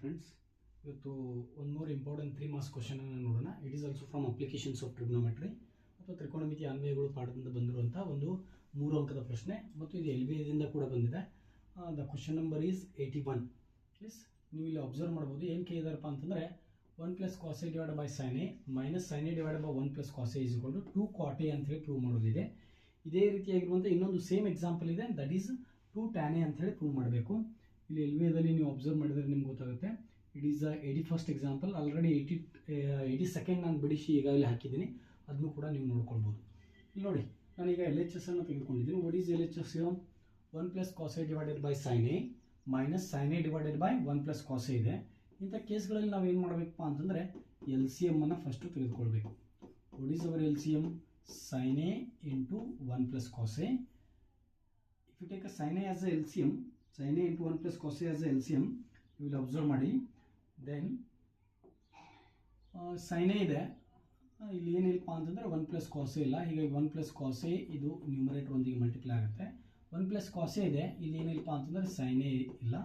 Friends ಇವತ್ತು ಒಂದು ಮೂರು ಇಂಪಾರ್ಟೆಂಟ್ ತ್ರೀ ಮಾರ್ಕ್ಸ್ ಕ್ವಶನ್ ನೋಡೋಣ. It is also from applications of trigonometry ಅಥವಾ ತ್ರಿಕೋಣಮಿತಿ ಅನ್ವಯಗಳು ಪಾಠದಿಂದ ಬಂದಿರುವಂಥ ಒಂದು ಮೂರು ಅಂಕದ ಪ್ರಶ್ನೆ ಮತ್ತು ಇದು ಎಲ್ ಬಿ ಎದಿಂದ ಕೂಡ ಬಂದಿದೆ. The question number is eighty one is ನೀವು ಇಲ್ಲಿ ಅಬ್ಸರ್ವ್ ಮಾಡ್ಬೋದು. ಏನು ಕೇಳಿದಾರಪ್ಪ ಅಂತಂದರೆ one plus cos A divide by sine A minus sine A divide by one plus cos A ಇಸ್ಕೊಂಡು ಟೂ ಕಾಟೆ ಅಂತೇಳಿ ಪ್ರೂವ್ ಮಾಡೋದಿದೆ. ಇದೇ ರೀತಿಯಾಗಿರುವಂಥ ಇನ್ನೊಂದು ಸೇಮ್ ಎಕ್ಸಾಂಪಲ್ ಇದೆ. That is two tan A ಅಂತೇಳಿ ಪ್ರೂವ್ ಮಾಡಬೇಕು. ಇಲ್ಲಿ ಎಲ್ ವಿದಲ್ಲಿ ನೀವು ಅಬ್ಸರ್ವ್ ಮಾಡಿದರೆ ನಿಮ್ಗೆ ಗೊತ್ತಾಗುತ್ತೆ. It is eighty first example already eighty eighty second ನಾನು ಬಿಡಿಸಿ ಈಗಾಗಲೇ ಹಾಕಿದ್ದೀನಿ. ಅದನ್ನು ಕೂಡ ನೀವು ನೋಡ್ಕೊಳ್ಬೋದು. ಇಲ್ಲಿ ನೋಡಿ, ನಾನೀಗ ಎಲ್ ಎಚ್ ಎಸ್ ಅನ್ನು ತೆಗೆದುಕೊಂಡಿದ್ದೀನಿ. What is L H S one plus cos A divided by sine A minus sine A divided by one plus cos A ಇದೆ. ಇಂಥ ಕೇಸ್ಗಳಲ್ಲಿ ನಾವು ಏನು ಮಾಡಬೇಕಪ್ಪ ಅಂತಂದರೆ ಎಲ್ ಸಿ ಎಂ ಅನ್ನು ಫಸ್ಟು ತೆಗೆದುಕೊಳ್ಬೇಕು. What is our L C M sine A into one plus cos A if you take a sine A as a L C M sine A into one plus cos A as a L C M you will observe ಮಾಡಿ then sine A ಇದೆ. ಆ, ಇಲ್ಲಿ ಏನಿಲ್ಲಪ್ಪ ಅಂತಂದರೆ one plus ಕಾಸೆ ಇಲ್ಲ. ಹೀಗಾಗಿ one plus ಕಾಸೆ ಇದು numerator ಒಂದಿಗೆ ಮಲ್ಟಿಪ್ಲೈ ಆಗುತ್ತೆ. ಒನ್ ಪ್ಲಸ್ ಕಾಸೆ ಇದೆ. ಇಲ್ಲಿ ಏನಿಲ್ಲಪ್ಪ ಅಂತಂದರೆ ಸೈನೇ ಇಲ್ಲ.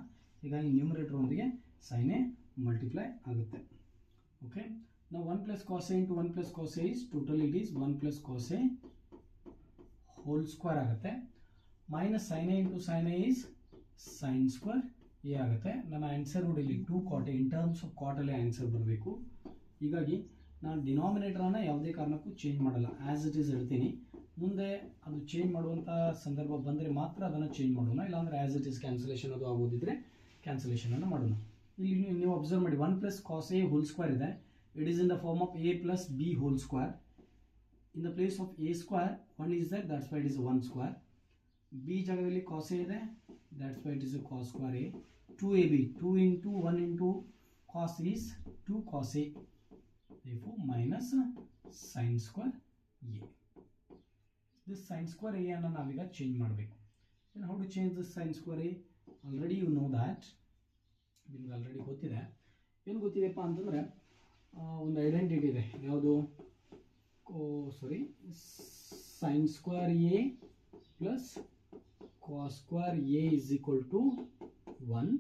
ಹೀಗಾಗಿ ನ್ಯೂಮರೇಟರ್ ಒಂದಿಗೆ ಸೈನೇ ಮಲ್ಟಿಪ್ಲೈ ಆಗುತ್ತೆ. ಓಕೆ ನಾವು one plus cos A into one plus cos A is total it is one plus cos A whole square ಆಗುತ್ತೆ. Minus sine A into sine A is sine square A ಆಗುತ್ತೆ. ನನ್ನ answer ನೋಡಿ ಇಲ್ಲಿ two cot in terms of ಕಾಟಲ್ಲೇ answer ಬರಬೇಕು. ಹೀಗಾಗಿ ನಾನು ಡಿನಾಮಿನೇಟರನ್ನು ಯಾವುದೇ ಕಾರಣಕ್ಕೂ ಚೇಂಜ್ ಮಾಡಲ್ಲ. ಆ್ಯಸ್ ಇಟ್ ಈಸ್ ಹೇಳ್ತೀನಿ. ಮುಂದೆ ಅದು ಚೇಂಜ್ ಮಾಡುವಂಥ ಸಂದರ್ಭ ಬಂದರೆ ಮಾತ್ರ ಅದನ್ನು ಚೇಂಜ್ ಮಾಡೋಣ. ಇಲ್ಲಾಂದರೆ ಆ್ಯಸ್ ಇಟ್ ಈಸ್ ಕ್ಯಾನ್ಸಲೇಷನ್ ಅದು ಆಗೋದಿದ್ರೆ ಕ್ಯಾನ್ಸಲೇಷನನ್ನು ಮಾಡೋಣ. ಇಲ್ಲಿ ನೀವು- ನೀವು ಅಬ್ಸರ್ವ್ ಮಾಡಿ. One plus cos A whole square ಇದೆ. It is in the form of A plus B whole square in the place of A square one is that that's why it is one square B ಜಾಗದಲ್ಲಿ cos A ಇದೆ. That's why it is cos square A two A B two into one into cos is two cos A minus sin square A this sin square A ಅನ್ನು ನಾವೀಗ change ಮಾಡಬೇಕು. Then how to change this sine square A already you know that ನಿಮ್ಗೆ already ಗೊತ್ತಿದೆ. ಏನು ಗೊತ್ತಿದೆಯಪ್ಪ ಅಂತಂದರೆ ಒಂದು identity ಇದೆ. ಯಾವುದು? Sorry sine square A plus square A is equal to one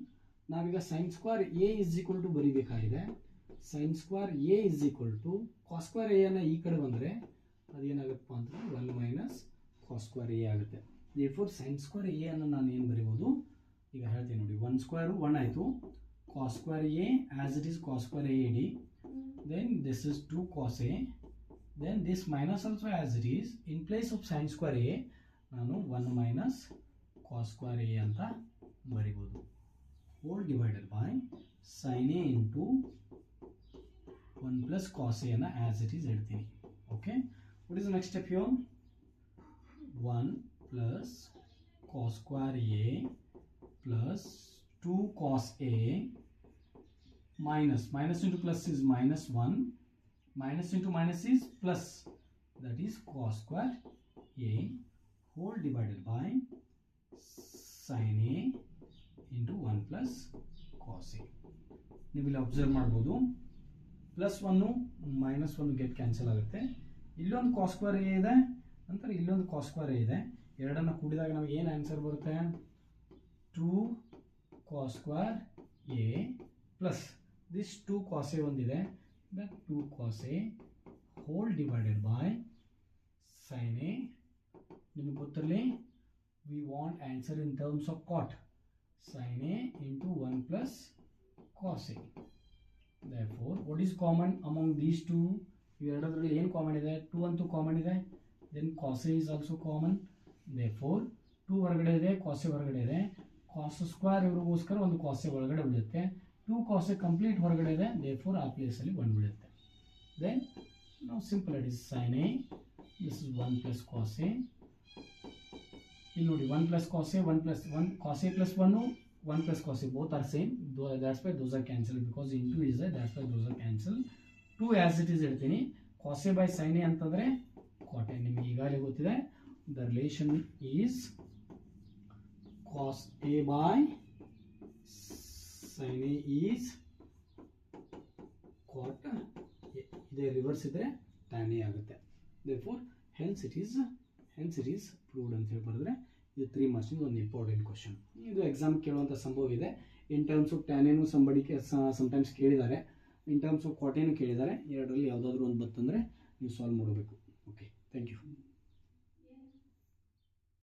ನಾವೀಗ sine square A is equal to ಬರೀಬೇಕಾಗಿದೆ. Sine square A is equal to cos square square A ಅನ್ನ ಈ ಕಡೆ ಬಂದರೆ ಅದೇನಾಗುತ್ತಪ್ಪ ಅಂದರೆ one minus cos square square A ಆಗುತ್ತೆ. Therefore sine square A ಅನ್ನು ನಾನು ಏನು ಬರಿಬೋದು? ಈಗ ಹೇಳ್ತೀನಿ ನೋಡಿ. ಒನ್ ಸ್ಕ್ವೇರು ಒನ್ ಆಯಿತು. Cos square A as it is cos square square A the then this is two cos A then this minus also as it is in place of sine square A ನಾನು one minus cos square A ಅಂತ ಬರಿಬೋದು. Whole divided by sine A into one plus cos ಎನ as it is ಇಡ್ತೀನಿ okay what is next step you one plus cos square A plus two cos A minus. Minus into plus is minus 1 minus into minus is plus. That is cos square a whole divided by sin a into 1 plus cos a. ನೀವಿಲ್ಲಿ observe ಮಾಡ್ಬೋದು. Plus one minus one get cancel ಆಗುತ್ತೆ. ಇಲ್ಲೊಂದು ಕಾಸ್ square A ಇದೆ, ನಂತರ ಇಲ್ಲೊಂದು ಕಾಸ್ square A ಇದೆ. ಎರಡನ್ನು ಕೂಡಿದಾಗ ನಮಗೆ ಏನು ಆನ್ಸರ್ ಬರುತ್ತೆ? Two cos square A plus this two cos A ಒಂದಿದೆ. That two cos A whole divided by sine A ನಿಮಗೆ ಗೊತ್ತಿರಲಿ? We want answer in terms of cot sine A into one plus cos A therefore, what is common among these two? ಇವೆರಡರಲ್ಲಿ ಏನು common ಇದೆ two ಅಂತೂ common ಇದೆ then cos A is also common therefore two ಹೊರಗಡೆ ಇದೆ ಕಾಸೆ ಹೊರಗಡೆ ಇದೆ. Cos square ಇವ್ರಿಗೋಸ್ಕರ ಒಂದು ಕಾಸೆ ಒಳಗಡೆ ಬೀಳುತ್ತೆ ಟೂ ಕಾಸೆ ಕಂಪ್ಲೀಟ್ ಹೊರಗಡೆ ಇದೆ ದೇ ಫೋರ್ ಆ ಪ್ಲೇಸಲ್ಲಿ ಒನ್ ಬಿಡುತ್ತೆ ದೆನ್ ನಾವು simple it is sine A this is one plus cos A ಇಲ್ಲಿ ನೋಡಿ one plus cos A one plus one cos A plus one one plus cos A both are same that's why those are cancel because into is that's why those are cancel to as it is ಹೇಳ್ತೀನಿ. Cos A by sine A ಅಂತಂದರೆ cot A ನಿಮಗೆ ಈಗಾಗಲೇ ಗೊತ್ತಿದೆ. The relation is cos A by sine A is cot ಇದೇ reverse ಇದ್ರೆ ಟ್ಯಾನೆ ಆಗುತ್ತೆ. Therefore hence it is hence it is proved ಅಂತ ಹೇಳಿ ಬರೆದ್ರೆ ಇದು ತ್ರೀ ಮಾರ್ಕ್ಸಿಂದ ಒಂದು ಇಂಪಾರ್ಟೆಂಟ್ ಕ್ವಶನ್ ಇದು ಎಕ್ಸಾಮ್ ಕೇಳುವಂಥ ಸಂಭವ ಇದೆ. ಇನ್ ಟರ್ಮ್ಸ್ ಆಫ್ ಟ್ಯಾನೇನು ಸಂಬಡಿಕೆ ಸಮಟೈಮ್ಸ್ ಕೇಳಿದ್ದಾರೆ. ಇನ್ ಟರ್ಮ್ಸ್ ಆಫ್ ಕ್ವಾಟೇನು ಕೇಳಿದ್ದಾರೆ, ಎರಡರಲ್ಲಿ ಯಾವುದಾದ್ರೂ ಒಂದು ಬತ್ತಂದರೆ ನೀವು ಸಾಲ್ವ್ ಮಾಡಬೇಕು ಓಕೆ ಥ್ಯಾಂಕ್ ಯು